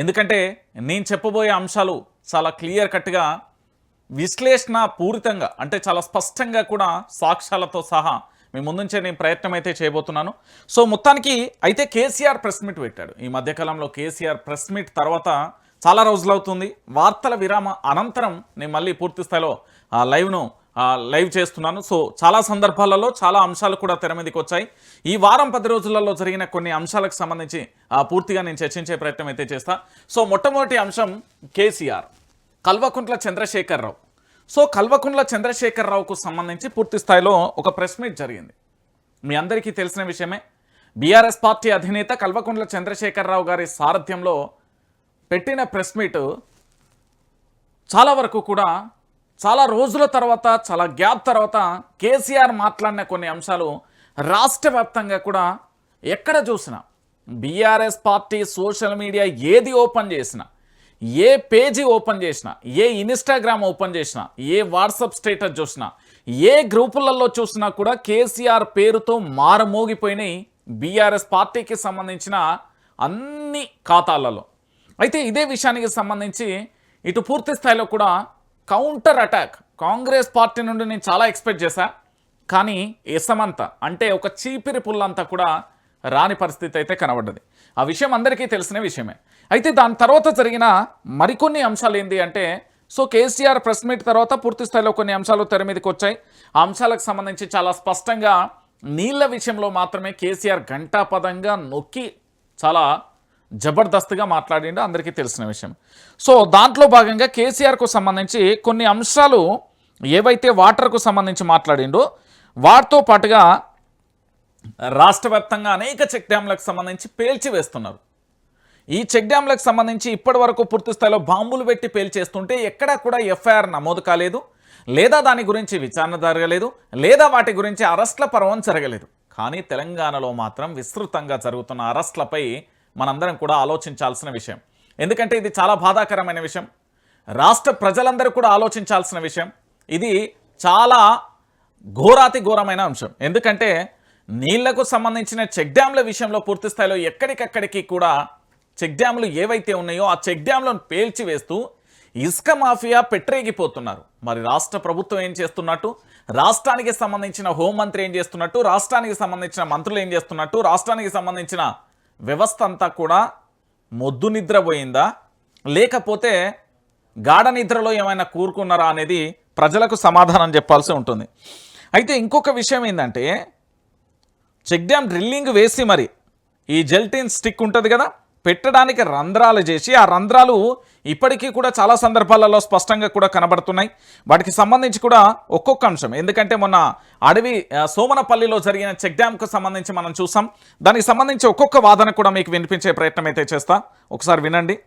ఎందుకంటే నేను చెప్పబోయే అంశాలు చాలా క్లియర్ కట్గా విశ్లేషణ పూరితంగా అంటే చాలా స్పష్టంగా కూడా సాక్ష్యాలతో సహా మీ ముందుంచే నేను ప్రయత్నం అయితే చేయబోతున్నాను. సో మొత్తానికి అయితే కేసీఆర్ ప్రెస్ మీట్ పెట్టాడు. ఈ మధ్యకాలంలో కేసీఆర్ ప్రెస్ మీట్ తర్వాత చాలా రోజులు అవుతుంది వార్తల విరామ అనంతరం నేను మళ్ళీ పూర్తి స్థాయిలో ఆ లైవ్ను లైవ్ చేస్తున్నాను. సో చాలా సందర్భాలలో చాలా అంశాలు కూడా తెర మీదకి వచ్చాయి. ఈ వారం పది రోజులలో జరిగిన కొన్ని అంశాలకు సంబంధించి పూర్తిగా నేను చర్చించే ప్రయత్నం అయితే చేస్తా. సో మొట్టమొదటి అంశం కేసీఆర్. కల్వకుంట్ల చంద్రశేఖరరావు. సో కల్వకుంట్ల చంద్రశేఖరరావుకు సంబంధించి పూర్తి స్థాయిలో ఒక ప్రెస్ మీట్ జరిగింది. మీ అందరికీ తెలిసిన విషయమే. బీఆర్ఎస్ పార్టీ అధినేత కల్వకుంట్ల చంద్రశేఖరరావు గారి సారథ్యంలో పెట్టిన ప్రెస్ మీట్ చాలా వరకు కూడా చాలా రోజుల తర్వాత చాలా గ్యాప్ తర్వాత కేసీఆర్ మాట్లాడిన కొన్ని అంశాలు రాష్ట్ర వ్యాప్తంగా కూడా ఎక్కడ చూసినా బీఆర్ఎస్ పార్టీ సోషల్ మీడియా ఏది ఓపెన్ చేసినా ఏ పేజీ ఓపెన్ చేసినా ఏ ఇన్స్టాగ్రామ్ ఓపెన్ చేసినా ఏ వాట్సాప్ స్టేటస్ చూసినా ఏ గ్రూపులలో చూసినా కూడా కేసీఆర్ పేరుతో మారమోగిపోయినాయి బీఆర్ఎస్ పార్టీకి సంబంధించిన అన్ని ఖాతాలలో. అయితే ఇదే విషయానికి సంబంధించి ఇటు పూర్తి స్థాయిలో కూడా కౌంటర్ అటాక్ కాంగ్రెస్ పార్టీ నుండి నేను చాలా ఎక్స్పెక్ట్ చేశా. కానీ ఎసమంత అంటే ఒక చీపిరి పుల్లంతా కూడా రాని పరిస్థితి అయితే కనబడ్డది. ఆ విషయం అందరికీ తెలిసిన విషయమే. అయితే దాని తర్వాత జరిగిన మరికొన్ని అంశాలు ఏంటి అంటే సో కేసీఆర్ ప్రెస్ మీట్ తర్వాత పూర్తి స్థాయిలో కొన్ని అంశాలు తెర మీదకి వచ్చాయి. ఆ అంశాలకు సంబంధించి చాలా స్పష్టంగా నీళ్ళ విషయంలో మాత్రమే కేసీఆర్ ఘంటాపదంగా నొక్కి చాలా జబర్దస్త్గా మాట్లాడిండో అందరికీ తెలిసిన విషయం. సో దాంట్లో భాగంగా కేసీఆర్కు సంబంధించి కొన్ని అంశాలు ఏవైతే వాటర్కు సంబంధించి మాట్లాడిండో వాటితో పాటుగా రాష్ట్ర వ్యాప్తంగా అనేక చెక్ డ్యాంలకు సంబంధించి పేల్చి వేస్తున్నారు. ఈ చెక్ డ్యాంలకు సంబంధించి ఇప్పటి వరకు పూర్తి స్థాయిలో బాంబులు పెట్టి పేల్చేస్తుంటే ఎక్కడా కూడా ఎఫ్ఐఆర్ నమోదు కాలేదు లేదా దాని గురించి విచారణ జరగలేదు లేదా వాటి గురించి అరెస్ట్ల పర్వం జరగలేదు. కానీ తెలంగాణలో మాత్రం విస్తృతంగా జరుగుతున్న అరెస్ట్లపై మనందరం కూడా ఆలోచించాల్సిన విషయం. ఎందుకంటే ఇది చాలా బాధాకరమైన విషయం. రాష్ట్ర ప్రజలందరూ కూడా ఆలోచించాల్సిన విషయం. ఇది చాలా ఘోరాతి ఘోరమైన అంశం. ఎందుకంటే నీళ్ళకు సంబంధించిన చెక్ డ్యాంల విషయంలో పూర్తి స్థాయిలో ఎక్కడికక్కడికి కూడా చెక్ డ్యాంలు ఏవైతే ఉన్నాయో ఆ చెక్ డ్యాంలను పేల్చి వేస్తూ ఇసుక మాఫియా పెట్టరేగిపోతున్నారు. మరి రాష్ట్ర ప్రభుత్వం ఏం చేస్తున్నట్టు? రాష్ట్రానికి సంబంధించిన హోంమంత్రి ఏం చేస్తున్నట్టు? రాష్ట్రానికి సంబంధించిన మంత్రులు ఏం చేస్తున్నట్టు? రాష్ట్రానికి సంబంధించిన వ్యవస్థ అంతా కూడా మొద్దు నిద్రపోయిందా లేకపోతే గాఢ నిద్రలో ఏమైనా కూరుకున్నారా అనేది ప్రజలకు సమాధానం చెప్పాల్సి ఉంటుంది. అయితే ఇంకొక విషయం ఏంటంటే చెక్ డ్యామ్ డ్రిల్లింగ్ వేసి మరి ఈ జెల్టిన్ స్టిక్ ఉంటుంది కదా? పెట్టడానికి రంధ్రాలు చేసి ఆ రంధ్రాలు ఇప్పటికీ కూడా చాలా సందర్భాలలో స్పష్టంగా కూడా కనబడుతున్నాయి. వాటికి సంబంధించి కూడా ఒక్కొక్క అంశం. ఎందుకంటే మొన్న అడవి సోమనపల్లిలో జరిగిన చెక్ డ్యామ్కు సంబంధించి మనం చూసాం. దానికి సంబంధించి ఒక్కొక్క వాదన కూడా మీకు వినిపించే ప్రయత్నం అయితే చేస్తా. ఒకసారి వినండి.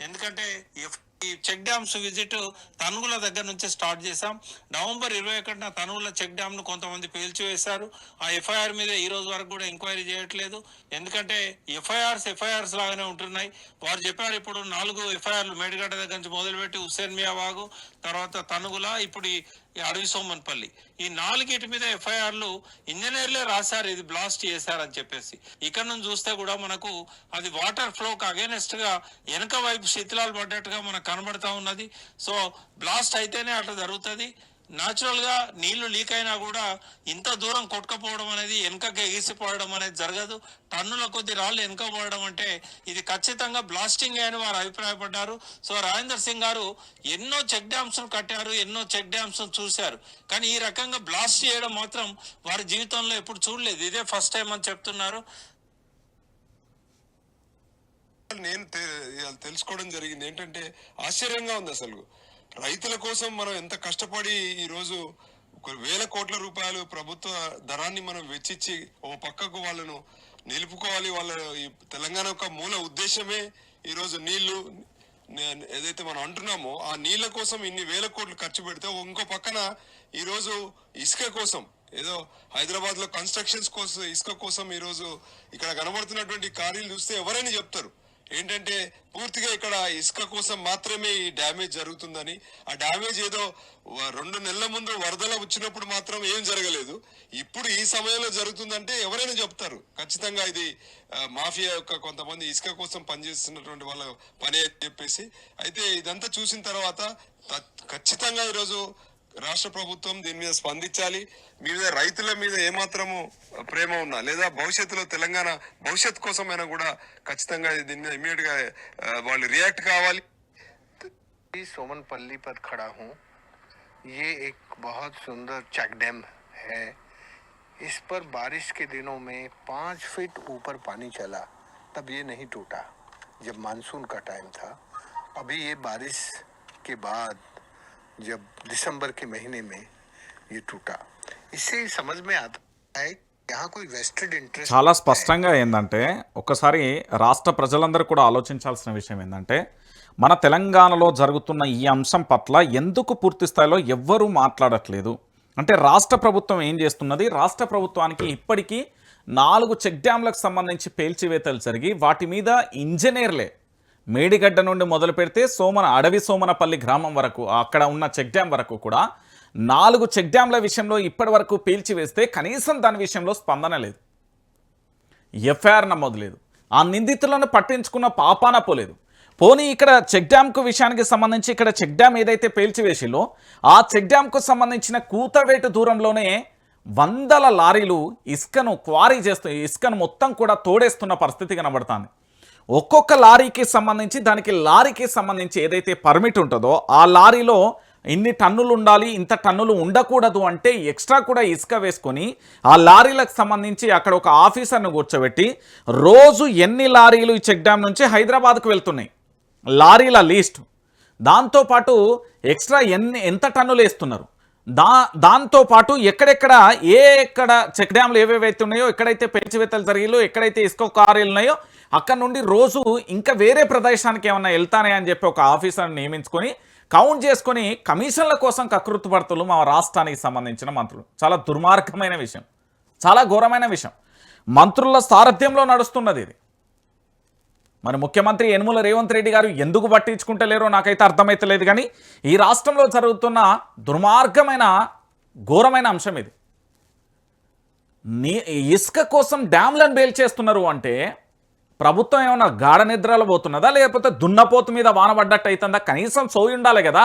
ఎందుకంటే ఎఫ్- ఈ చెక్ డ్యామ్స్ విజిట్ తనుగుల దగ్గర నుంచి స్టార్ట్ చేశాం. నవంబర్ ఇరవై ఒకటిన తనుగుల చెక్ డ్యామ్ను కొంతమంది పేల్చివేశారు. ఆ ఎఫ్ఐఆర్ మీద ఈ రోజు వరకు కూడా ఎంక్వైరీ చేయట్లేదు. ఎందుకంటే ఎఫ్ఐఆర్స్ ఎఫ్ఐఆర్స్ లాగానే ఉంటున్నాయి. వారు చెప్పారు ఇప్పుడు నాలుగు ఎఫ్ఐఆర్లు మేడిగడ్డ దగ్గర నుంచి మొదలుపెట్టి హుస్సేన్ మియా వాగు తర్వాత తనుగుల ఇప్పుడు ఈ అడవి సోమన్పల్లి. ఈ నాలుగిటి మీద ఎఫ్ఐఆర్లు ఇంజనీర్లే రాశారు ఇది బ్లాస్ట్ చేశారని చెప్పేసి. ఇక్కడ నుంచి చూస్తే కూడా మనకు అది వాటర్ ఫ్లోకి అగేనెస్ట్గా వెనక వైపు శిథిలాలు పడ్డట్టుగా మనకు కనబడతా ఉన్నది. సో బ్లాస్ట్ అయితేనే అట్లా జరుగుతుంది. న్యాచురల్గా నీళ్ళు లీక్ అయినా కూడా ఇంత దూరం కొట్టుకపోవడం అనేది వెనుకకి ఎగిసిపోవడం అనేది జరగదు. టన్నుల కొద్ది రాళ్ళు వెనుక పోవడం అంటే ఇది ఖచ్చితంగా బ్లాస్టింగ్ అని వారు అభిప్రాయపడ్డారు. సో రాజేందర్ సింగ్ గారు ఎన్నో చెక్ డ్యామ్స్ కట్టారు ఎన్నో చెక్ డ్యామ్స్ చూశారు. కానీ ఈ రకంగా బ్లాస్ట్ చేయడం మాత్రం వారి జీవితంలో ఎప్పుడు చూడలేదు. ఇదే ఫస్ట్ టైం అని చెప్తున్నారు. నేను తెలుసుకోవడం జరిగింది. ఏంటంటే ఆశ్చర్యంగా ఉంది అసలు. రైతుల కోసం మనం ఎంత కష్టపడి ఈరోజు ఒక వేల కోట్ల రూపాయలు ప్రభుత్వ ధరాన్ని మనం వెచ్చిచ్చి ఓ పక్కకు వాళ్ళను నిలుపుకోవాలి వాళ్ళ ఈ తెలంగాణ యొక్క మూల ఉద్దేశమే ఈరోజు నీళ్ళు. ఏదైతే మనం అంటున్నామో ఆ నీళ్ళ కోసం ఇన్ని వేల కోట్లు ఖర్చు పెడితే ఇంకో పక్కన ఈరోజు ఇసుక కోసం ఏదో హైదరాబాద్లో కన్స్ట్రక్షన్స్ కోసం ఇసుక కోసం ఈరోజు ఇక్కడ కనబడుతున్నటువంటి కార్యాలు చూస్తే ఎవరైనా చెప్తారు. ఏంటంటే పూర్తిగా ఇక్కడ ఇసుక కోసం మాత్రమే ఈ డ్యామేజ్ జరుగుతుందని ఆ డ్యామేజ్ ఏదో రెండు నెలల ముందు వరదల వచ్చినప్పుడు మాత్రం ఏం జరగలేదు. ఇప్పుడు ఈ సమయంలో జరుగుతుందంటే ఎవరైనా చెప్తారు. ఖచ్చితంగా ఇది మాఫియా యొక్క కొంతమంది ఇసుక కోసం పనిచేస్తున్నటువంటి వాళ్ళ పని చెప్పేసి. అయితే ఇదంతా చూసిన తర్వాత ఖచ్చితంగా ఈరోజు రాష్ట్ర ప్రభుత్వం దీని మీద స్పందించాలి మీ మీద రైతుల మీద ఏమాత్రము ప్రేమ ఉన్నా లేదా భవిష్యత్తులో తెలంగాణ భవిష్యత్ కోసమైనా కూడా ఖచ్చితంగా దీని మీద ఇమీడియట్ గా ఆ, వాళ్ళు రియాక్ట్ కావాలి मैं सोमनपल्ली पर खड़ा हूँ ये एक बहुत सुंदर चेक डैम है इस पर बारिश के दिनों में पाँच फीट ऊपर पानी चला तब ये नहीं टूटा जब मानसून का टाइम था अभी ये बारिश के बाद जब दिसंबर के महीने में ये टूटा इससे समझ में आता है कि यहाँ कोई वेस्टेड इंटरेस्ट చాలా స్పష్టంగా ఏంటంటే ఒక్కసారి రాష్ట్ర ప్రజలందరూ కూడా ఆలోచించాల్సిన విషయం ఏంటంటే మన తెలంగాణలో జరుగుతున్న ఈ అంశం పట్ల ఎందుకు పూర్తి స్థాయిలో ఎవ్వరూ మాట్లాడట్లేదు అంటే రాష్ట్ర ప్రభుత్వం ఏం చేస్తున్నది రాష్ట్ర ప్రభుత్వానికి ఇప్పటికీ నాలుగు చెక్ డ్యాంలకు సంబంధించి పేల్చివేతలు జరిగి వాటి మీద ఇంజనీర్లే మేడిగడ్డ నుండి మొదలు పెడితే సోమన అడవి సోమనపల్లి గ్రామం వరకు అక్కడ ఉన్న చెక్ డ్యాం వరకు కూడా నాలుగు చెక్ డ్యాంల విషయంలో ఇప్పటి వరకు పీల్చివేస్తే కనీసం దాని విషయంలో స్పందన లేదు. ఎఫ్ఐఆర్ నమోదు లేదు. ఆ నిందితులను పట్టించుకున్న పాపాన పోలేదు. పోనీ ఇక్కడ చెక్ డ్యాంకు విషయానికి సంబంధించి ఇక్కడ చెక్ డ్యామ్ ఏదైతే పేల్చివేసిందో ఆ చెక్ డ్యాంకు సంబంధించిన కూతవేటు దూరంలోనే వందల లారీలు ఇసుకను క్వారీ చేస్తూ ఇసుకను మొత్తం కూడా తోడేస్తున్న పరిస్థితి కనబడుతుంది. ఒక్కొక్క లారీకి సంబంధించి దానికి లారీకి సంబంధించి ఏదైతే పర్మిట్ ఉంటుందో ఆ లారీలో ఇన్ని టన్నులు ఉండాలి ఇంత టన్నులు ఉండకూడదు అంటే ఎక్స్ట్రా కూడా ఇసుక వేసుకొని ఆ లారీలకు సంబంధించి అక్కడ ఒక ఆఫీసర్ను కూర్చోబెట్టి రోజు ఎన్ని లారీలు ఈ చెక్ డ్యామ్ నుంచి హైదరాబాద్కు వెళ్తున్నాయి? లారీల లీస్ట్. దాంతోపాటు ఎక్స్ట్రా ఎన్ని ఎంత టన్నులు వేస్తున్నారు? దా దాంతోపాటు ఎక్కడెక్కడ ఏ ఎక్కడ చెక్ డ్యామ్లు ఏవేవైతే ఉన్నాయో ఎక్కడైతే పెంచివేతలు జరిగిలో ఎక్కడైతే ఇసుక కార్యాలు ఉన్నాయో అక్కడ నుండి రోజు ఇంకా వేరే ప్రదేశానికి ఏమన్నా వెళ్తానే అని చెప్పి ఒక ఆఫీసర్ని నియమించుకొని కౌంట్ చేసుకొని కమిషన్ల కోసం కకృతిపడుతులు మా రాష్ట్రానికి సంబంధించిన మంత్రులు. చాలా దుర్మార్గమైన విషయం. చాలా ఘోరమైన విషయం. మంత్రుల సారథ్యంలో నడుస్తున్నది ఇది. మరి ముఖ్యమంత్రి యనుమల రేవంత్ రెడ్డి గారు ఎందుకు పట్టించుకుంటలేరో నాకైతే అర్థమైతలేదు కానీ ఈ రాష్ట్రంలో జరుగుతున్న దుర్మార్గమైన ఘోరమైన అంశం ఇది. నీ ఇసుక కోసం డ్యామ్లను బేల్ చేస్తున్నారు అంటే ప్రభుత్వం ఏమన్నా గాఢ నిద్రలో పోతున్నదా? లేకపోతే దున్నపోతు మీద వాన పడ్డట్టు అవుతుందా కనీసం సోయి ఉండాలి కదా.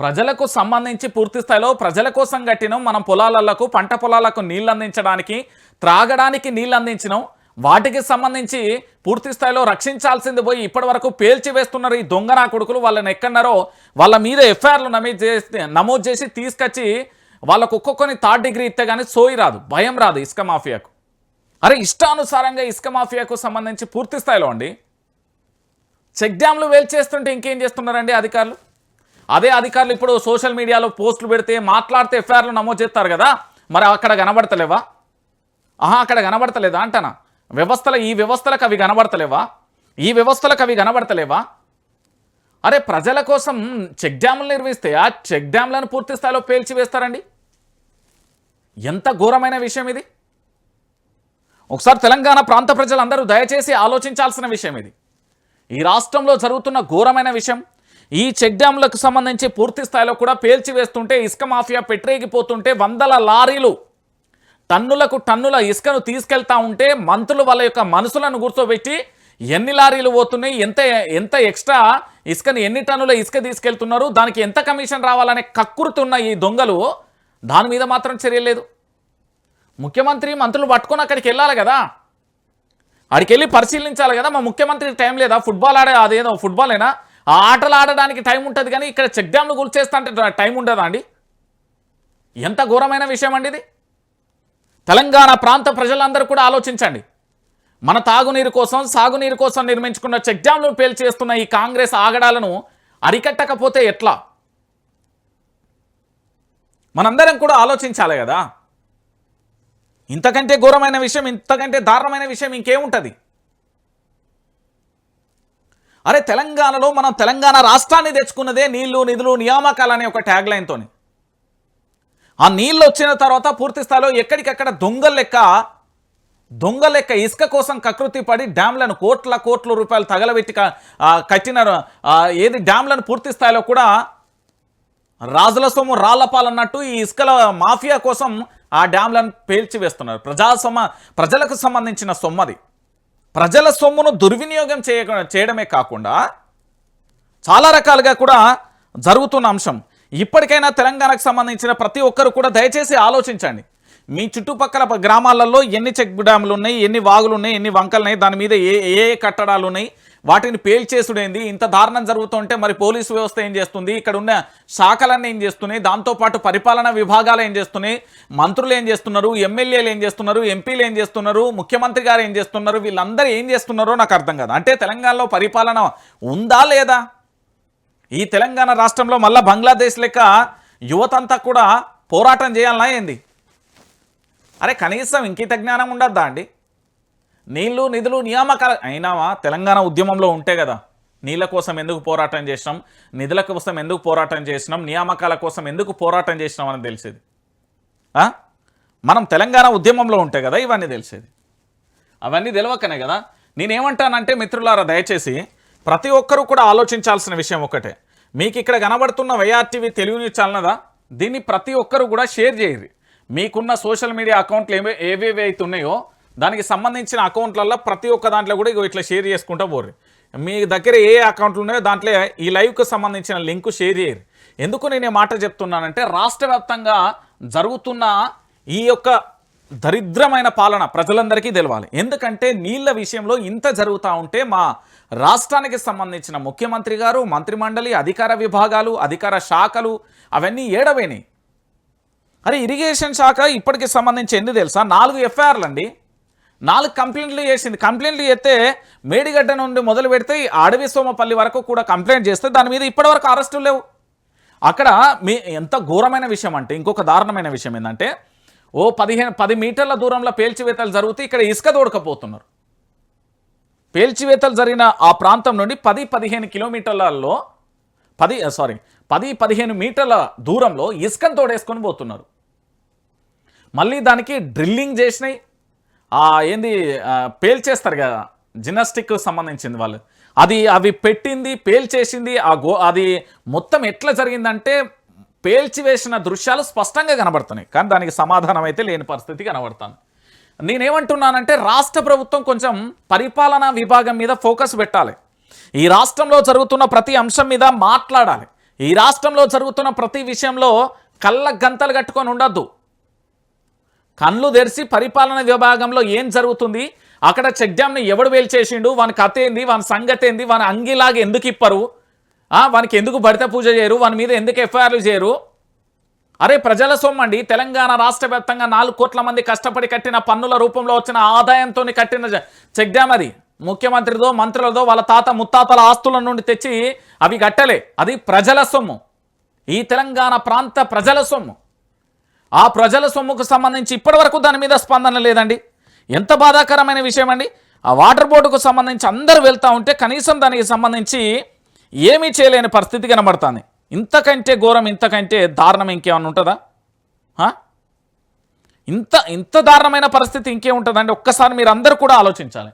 ప్రజలకు సంబంధించి పూర్తి స్థాయిలో ప్రజల కోసం కట్టినాం మనం పొలాలకు పంట పొలాలకు నీళ్ళు అందించడానికి త్రాగడానికి నీళ్ళు అందించినాం. వాటికి సంబంధించి పూర్తి స్థాయిలో రక్షించాల్సింది పోయి ఇప్పటి వరకు పేల్చి వేస్తున్నారు ఈ దొంగ నా కొడుకులు. వాళ్ళని ఎక్కడన్నారో వాళ్ళ మీద ఎఫ్ఐఆర్లు నమోదు చేసి నమోదు చేసి తీసుకొచ్చి వాళ్ళకు ఒక్కొక్కరిని థర్డ్ డిగ్రీ ఇస్తే కానీ సోయి రాదు భయం రాదు ఇసుక మాఫియాకు. అరే ఇష్టానుసారంగా ఇసుక మాఫియాకు సంబంధించి పూర్తి స్థాయిలో అండి చెక్ డ్యామ్లు వేల్చేస్తుంటే ఇంకేం చేస్తున్నారండి అధికారులు? అదే అధికారులు ఇప్పుడు సోషల్ మీడియాలో పోస్టులు పెడితే మాట్లాడితే ఎఫ్ఐఆర్లు నమోదు చేస్తారు కదా? మరి అక్కడ కనబడతలేవా? ఆహా అక్కడ కనబడతలేదా అంటానా? వ్యవస్థల ఈ వ్యవస్థలకు అవి కనబడతలేవా? ఈ వ్యవస్థలకు అవి కనబడతలేవా? అరే ప్రజల కోసం చెక్ డ్యాములు నిర్మిస్తే ఆ చెక్ డ్యామ్లను పూర్తి స్థాయిలో పేల్చివేస్తారండి? ఎంత ఘోరమైన విషయం ఇది? ఒకసారి తెలంగాణ ప్రాంత ప్రజలందరూ దయచేసి ఆలోచించాల్సిన విషయం ఇది. ఈ రాష్ట్రంలో జరుగుతున్న ఘోరమైన విషయం ఈ చెక్ డ్యాంలకు సంబంధించి పూర్తి స్థాయిలో కూడా పేల్చివేస్తుంటే ఇసుక మాఫియా పెట్టరేగిపోతుంటే వందల లారీలు టన్నులకు టన్నుల ఇసుకను తీసుకెళ్తా ఉంటే మంత్రులు వాళ్ళ యొక్క మనసులను కూర్చోబెట్టి ఎన్ని లారీలు పోతున్నాయి ఎంత ఎంత ఎక్స్ట్రా ఇసుకని ఎన్ని టన్నుల ఇసుక తీసుకెళ్తున్నారు దానికి ఎంత కమిషన్ రావాలనే కక్కురుతున్న ఈ దొంగలు దాని మీద మాత్రం చర్యలేదు ముఖ్యమంత్రి మంత్రులు పట్టుకొని అక్కడికి వెళ్ళాలి కదా. అక్కడికి వెళ్ళి పరిశీలించాలి కదా. మా ముఖ్యమంత్రికి టైం లేదా? ఫుట్బాల్ ఆడే అదేదో ఫుట్బాలేనా ఆ ఆటలు ఆడడానికి టైం ఉంటుంది కానీ ఇక్కడ చెక్ డ్యామ్లు గుర్చేస్తా అంటే టైం ఉండదా అండి? ఎంత ఘోరమైన విషయం అండి ఇది. తెలంగాణ ప్రాంత ప్రజలందరూ కూడా ఆలోచించండి. మన తాగునీరు కోసం సాగునీరు కోసం నిర్మించుకున్న చెక్ డ్యామ్లు పేల్చేస్తున్న ఈ కాంగ్రెస్ ఆగడాలను అరికట్టకపోతే ఎట్లా? మనందరం కూడా ఆలోచించాలి కదా. ఇంతకంటే ఘోరమైన విషయం ఇంతకంటే దారుణమైన విషయం ఇంకేముంటుంది? అరే తెలంగాణలో మనం తెలంగాణ రాష్ట్రాన్ని తెచ్చుకున్నదే నీళ్ళు నిధులు నియామకాలు అనే ఒక ట్యాగ్ లైన్తో ఆ నీళ్ళు వచ్చిన తర్వాత పూర్తి స్థాయిలో ఎక్కడికక్కడ దొంగల లెక్క దొంగ లెక్క ఇసుక కోసం కకృతి పడి డ్యాంలను కోట్ల కోట్ల రూపాయలు తగలబెట్టి కట్టిన ఏది డ్యాంలను పూర్తి స్థాయిలో కూడా రాజుల సొమ్ము రాళ్ళపాలన్నట్టు ఈ ఇసుకల మాఫియా కోసం ఆ డ్యాంలను పేల్చివేస్తున్నారు. ప్రజా సొమ్మ ప్రజలకు సంబంధించిన సొమ్మది. ప్రజల సొమ్మును దుర్వినియోగం చేయ చేయడమే కాకుండా చాలా రకాలుగా కూడా జరుగుతున్న అంశం. ఇప్పటికైనా తెలంగాణకు సంబంధించిన ప్రతి ఒక్కరు కూడా దయచేసి ఆలోచించండి. మీ చుట్టుపక్కల గ్రామాలలో ఎన్ని చెక్ డ్యాములు ఉన్నాయి ఎన్ని వాగులు ఉన్నాయి ఎన్ని వంకలు ఉన్నాయి దాని మీద ఏ ఏ కట్టడాలు ఉన్నాయి వాటిని పేల్చేసుడేంది ఇంత దారుణం జరుగుతుంటే మరి పోలీసు వ్యవస్థ ఏం చేస్తుంది? ఇక్కడ ఉన్న శాఖలన్నీ ఏం చేస్తున్నాయి? దాంతోపాటు పరిపాలనా విభాగాలు ఏం చేస్తున్నాయి? మంత్రులు ఏం చేస్తున్నారు? ఎమ్మెల్యేలు ఏం చేస్తున్నారు? ఎంపీలు ఏం చేస్తున్నారు? ముఖ్యమంత్రి గారు ఏం చేస్తున్నారు? వీళ్ళందరూ ఏం చేస్తున్నారో నాకు అర్థం కాదు. అంటే తెలంగాణలో పరిపాలన ఉందా లేదా? ఈ తెలంగాణ రాష్ట్రంలో మళ్ళీ బంగ్లాదేశ్ లెక్క యువతంతా కూడా పోరాటం చేయాలన్నా ఏంది? అరే కనీసం ఇంకిత జ్ఞానం ఉండద్దా అండి? నీళ్ళు నిధులు నియామకాలు అయినావా? తెలంగాణ ఉద్యమంలో ఉంటే కదా. నీళ్ళ కోసం ఎందుకు పోరాటం చేసినాం? నిధుల కోసం ఎందుకు పోరాటం చేసినాం? నియామకాల కోసం ఎందుకు పోరాటం చేసినాం అని తెలిసేది. మనం తెలంగాణ ఉద్యమంలో ఉంటే కదా ఇవన్నీ తెలిసేది. అవన్నీ తెలియకనే కదా. నేనేమంటానంటే మిత్రులారా దయచేసి ప్రతి ఒక్కరూ కూడా ఆలోచించాల్సిన విషయం ఒకటే. మీకు ఇక్కడ కనబడుతున్న వైఆర్టీవీ తెలుగు న్యూస్ ఛానల్దా దీన్ని ప్రతి ఒక్కరు కూడా షేర్ చేయరు మీకున్న సోషల్ మీడియా అకౌంట్లు ఏవే ఏవేవి అయితే ఉన్నాయో దానికి సంబంధించిన అకౌంట్లలో ప్రతి ఒక్క దాంట్లో కూడా ఇగో ఇట్లా షేర్ చేసుకుంటూ పోరు మీ దగ్గర ఏ అకౌంట్లు ఉన్నాయో దాంట్లో ఈ లైవ్కు సంబంధించిన లింకు షేర్ చేయరు. ఎందుకు నేను మాట చెప్తున్నానంటే రాష్ట్ర వ్యాప్తంగా జరుగుతున్న ఈ యొక్క దరిద్రమైన పాలన ప్రజలందరికీ తెలవాలి. ఎందుకంటే నీళ్ళ విషయంలో ఇంత జరుగుతూ ఉంటే మా రాష్ట్రానికి సంబంధించిన ముఖ్యమంత్రి గారు మంత్రిమండలి అధికార విభాగాలు అధికార శాఖలు అవన్నీ ఏడవైనాయి. అరే ఇరిగేషన్ శాఖ ఇప్పటికి సంబంధించి ఎన్ని తెలుసా? నాలుగు ఎఫ్ఐఆర్లు అండి నాలుగు కంప్లైంట్లు చేసింది. కంప్లైంట్లు చేస్తే మేడిగడ్డ నుండి మొదలు పెడితే ఈ అడవి సోమపల్లి వరకు కూడా కంప్లైంట్ చేస్తే దాని మీద ఇప్పటివరకు అరెస్టులు లేవు. అక్కడ మీ ఎంత ఘోరమైన విషయం అంటే ఇంకొక దారుణమైన విషయం ఏంటంటే ఓ పదిహేను పది మీటర్ల దూరంలో పేల్చివేతలు జరుగుతూ ఇక్కడ ఇసుక దోడకపోతున్నారు. పేల్చివేతలు జరిగిన ఆ ప్రాంతం నుండి పది పదిహేను కిలోమీటర్లలో పది సారీ పది పదిహేను మీటర్ల దూరంలో ఇసుకను తోడేసుకొని పోతున్నారు. మళ్ళీ దానికి డ్రిల్లింగ్ చేసినాయి. ఏంది పేల్చేస్తారు కదా జిమ్నాస్టిక్ సంబంధించింది వాళ్ళు. అది అవి పెట్టింది పేల్చేసింది ఆ గో అది మొత్తం ఎట్లా జరిగిందంటే పేల్చివేసిన దృశ్యాలు స్పష్టంగా కనబడుతున్నాయి. కానీ దానికి సమాధానం అయితే లేని పరిస్థితి కనబడుతుంది. నేనేమంటున్నానంటే రాష్ట్ర ప్రభుత్వం కొంచెం పరిపాలనా విభాగం మీద ఫోకస్ పెట్టాలి. ఈ రాష్ట్రంలో జరుగుతున్న ప్రతి అంశం మీద మాట్లాడాలి. ఈ రాష్ట్రంలో జరుగుతున్న ప్రతి విషయంలో కళ్ళ గంతలు కట్టుకొని ఉండద్దు. కళ్ళు తెరిచి పరిపాలన విభాగంలో ఏం జరుగుతుంది? అక్కడ చెక్ డ్యామ్ని ఎవడు వేల్చేసిండు? వాని కథ ఏంది? వాని సంగతి ఏంది? వాని అంగిలాగా ఎందుకు ఇప్పరు? వానికి ఎందుకు బడిత పూజ చేయరు? వాని మీద ఎందుకు ఎఫ్ఐఆర్లు చేయరు? అరే ప్రజల సొమ్మండి. తెలంగాణ రాష్ట్ర వ్యాప్తంగా నాలుగు కోట్ల మంది కష్టపడి కట్టిన పన్నుల రూపంలో వచ్చిన ఆదాయంతో కట్టిన చెక్ డ్యామ్ అది. ముఖ్యమంత్రిదో మంత్రులదో వాళ్ళ తాత ముత్తాతల ఆస్తుల నుండి తెచ్చి అవి కట్టలే. అది ప్రజల సొమ్ము. ఈ తెలంగాణ ప్రాంత ప్రజల సొమ్ము. ఆ ప్రజల సొమ్ముకు సంబంధించి ఇప్పటివరకు దాని మీద స్పందన లేదండి. ఎంత బాధాకరమైన విషయం అండి ఆ వాటర్ బోర్డుకు సంబంధించి అందరూ వెళ్తూ ఉంటే కనీసం దానికి సంబంధించి ఏమీ చేయలేని పరిస్థితి కనబడుతుంది. ఇంతకంటే ఘోరం ఇంతకంటే దారుణం ఇంకేమన్నా ఉంటుందా? ఇంత ఇంత దారుణమైన పరిస్థితి ఇంకేముంటుందండి ఒక్కసారి మీరు అందరూ కూడా ఆలోచించాలి.